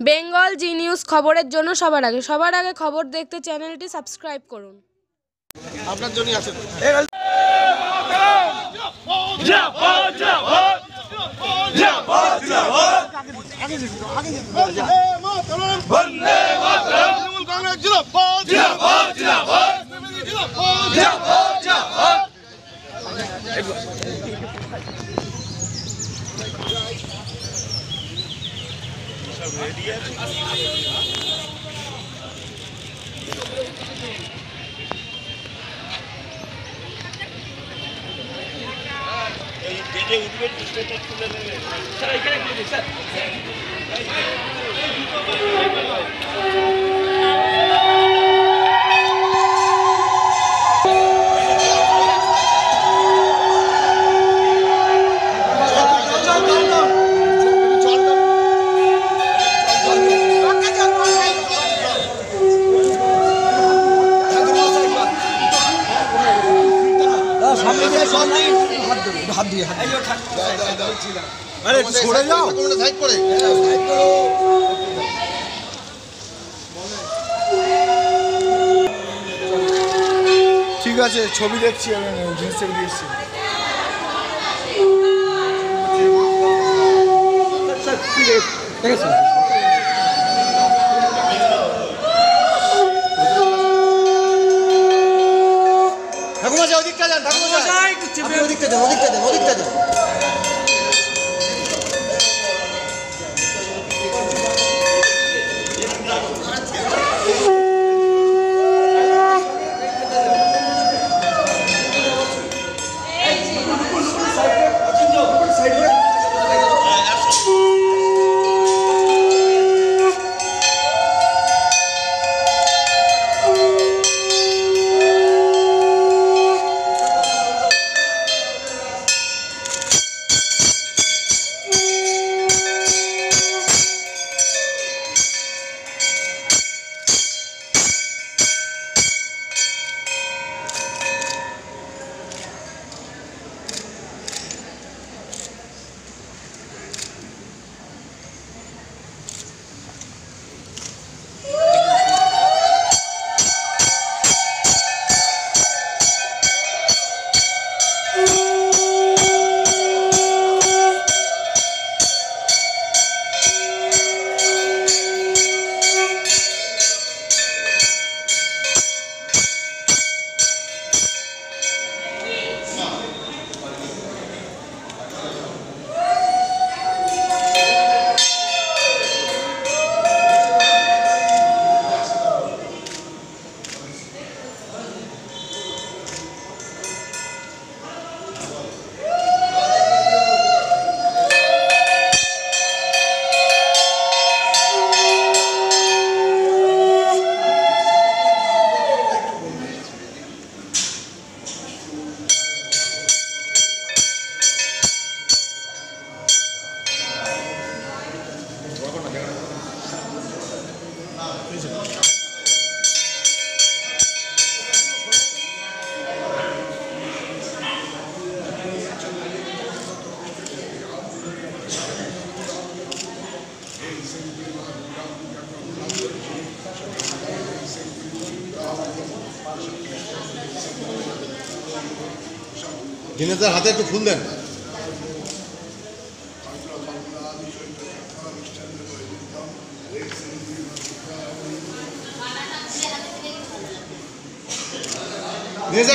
বেঙ্গল জি news খবরের জন্য সবার আগে। সবার আগে খবর দেখতে চ্যানেলটি সাবস্ক্রাইব করুন। আপনার জন্য సార్ ఇక్కడ సార్ আরে সরে যাও সাইড করে ঠিক আছে ছবি দেখছি আমি জিনিস থেকে দিয়ে এসছি ঠাকুমা যা ওদিকটা যান ঠাকুমা আপনি ওদিকটা যান ওদিকটা যান ওদিকটা যান দিনেশদার হাতে একটু ফুল দেন।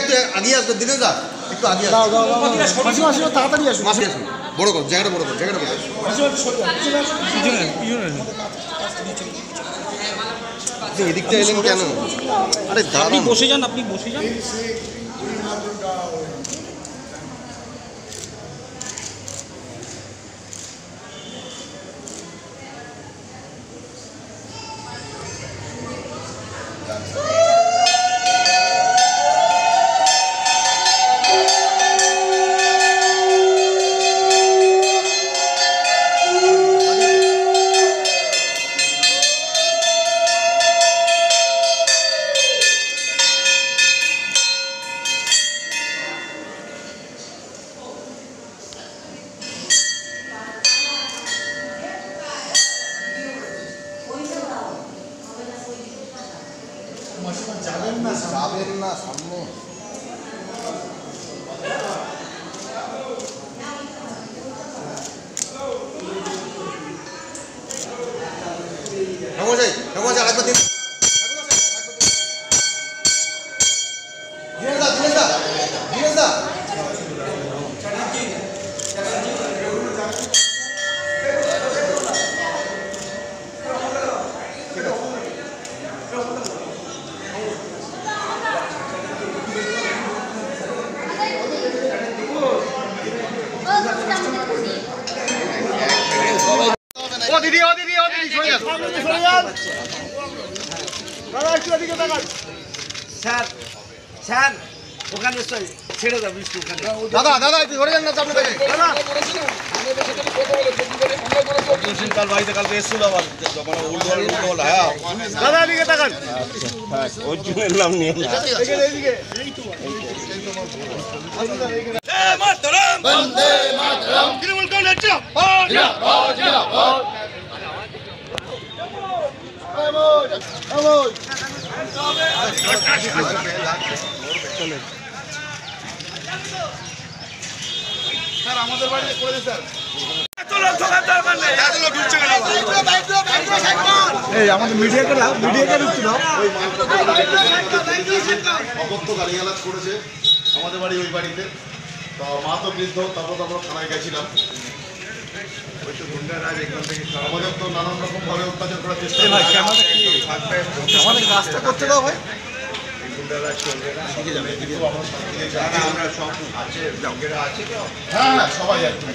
একটু আগিয়ে আসবে দিনেশ একটু আগিয়ে আসবে। তাড়াতাড়ি আসুন। বড় কর জায়গাটা বড় কর জায়গাটা বড় এদিকটা এলেন কেন? আরে আপনি বসে যান আপনি বসে যান। 400나 샀네. 병원장 병원장 아줌마 স্যার স্যার ওখানে ছেড়ে দাও বিষ্ণু ওখানে। দাদা দাদা একটু সরে যান না সামনে থেকে কাল বাড়িতে কালকে এসেছিল আবার। মানে উল্টোল উল্টোল হ্যাঁ। দাদা এদিকে তাকান। অর্জুনের নাম নিয়ে না। এদিকে এদিকে। তৃণমূল কংগ্রেস স্যার আমাদের এই আমাদের মিডিয়াকে মিডিয়াকে ঢুকতে দাও। করেছে আমাদের বাড়ি, ওই বাড়িতে। তো মা তো বৃদ্ধ, তারপর তো আমরা থানায় গেছিলাম। আমাদের তো নানান রকম ভাবে অত্যাচার করার চেষ্টা আমাদের কাজটা করতে দাও ভাই হ্যাঁ হ্যাঁ সবাই একদম।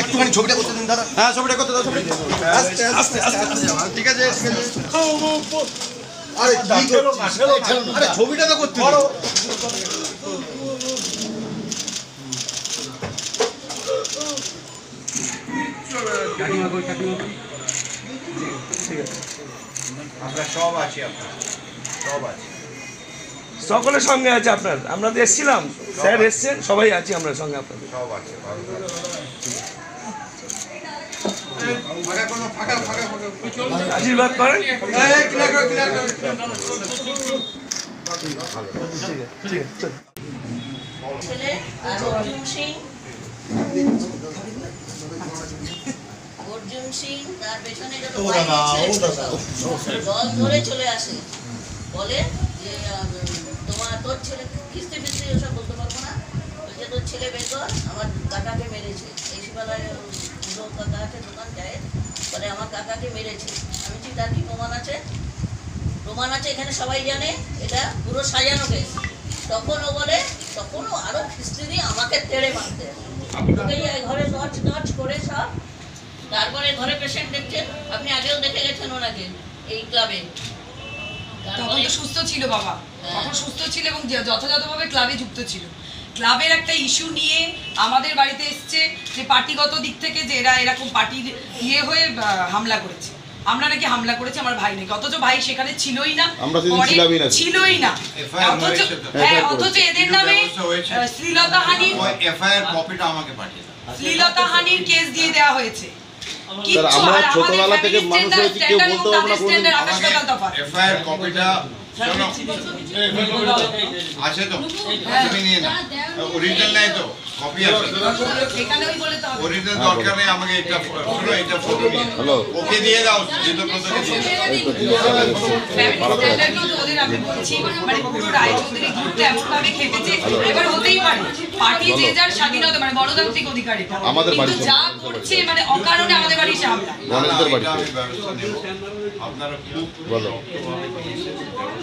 একটুখানি ছবিটা করতে দিন দাদা। হ্যাঁ ছবিটা করতে দাও ছবি আস্তে আস্তে আস্তে ঠিক আছে ঠিক আছে। আরে কি করছিস? আরে ছবিটা তো করতে। আমরা সব আছি আপনার সব আছি। সকলের সঙ্গে আছে আপনার। আমরা তো এসেছিলাম। স্যার এসছেন সবাই আছি আমরা সঙ্গে আপনাদের। আশীর্বাদ করেন ছেলে অর্জুন সিং তার পেছনে যত বাইক ধরে চলে আসে। বলে যে তোমার, তোর ছেলে কিস্তি ফিস্তি ওসব বলতে পারব না। বলছে তোর ছেলে বের কর, আমার কাকাকে মেরেছে। এই শিবালয় পুরো কাকা আছে, দোকান যায়। বলে আমার কাকাকে মেরেছে। আমি বলছি, তার কি প্রমাণ আছে? প্রমাণ আছে, এখানে সবাই জানে, এটা পুরো সাজানো কেস তখন ও বলে, তখন ও আরও খিস্তি আমাকে তেড়ে মারতে। ঘরে নচ নচ করে সব। তারপরে ঘরে পেশেন্ট দেখছেন আপনি আগেও দেখে গেছেন ওনাকে, এই ক্লাবে তখন তো সুস্থ ছিল বাবা। তখন সুস্থ ছিল এবং যথাযথভাবে ক্লাবে যুক্ত ছিল। ক্লাবের একটা ইস্যু নিয়ে আমাদের বাড়িতে এসছে যে পার্টিগত দিক থেকে যে এরা এরকম পার্টির ইয়ে হয়ে হামলা করেছে। আমরা নাকি হামলা করেছি আমার ভাই নাকি। অথচ ভাই সেখানে ছিলই না। ছিলই না। অথচ হ্যাঁ অথচ এদের নামে। আহ, হানির শ্লীলতা হানির কেস দিয়ে দেওয়া হয়েছে। আমরা ছোটবেলা থেকে মানুষ হয়েছি, কেউ বলতে পারব না। এফআইআর কপিটা আছে তো তুমি নিয়ে না অরিজিনাল নাই তো কপি আছে এখানে ওই বলে তো হবে। অরিজিনাল দরকার নেই আমাকে এটা শোনো এটা ফটো নিয়ে ওকে দিয়ে দাও মানে মানে। আমাদের বাড়ি যা করছে মানে অকারণে আমাদের বাড়ি হামলা না, না,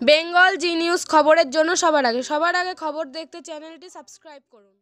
বেঙ্গল জি নিউজ খবরের জন্য সবার আগে। সবার আগে খবর দেখতে চ্যানেলটি সাবস্ক্রাইব করুন।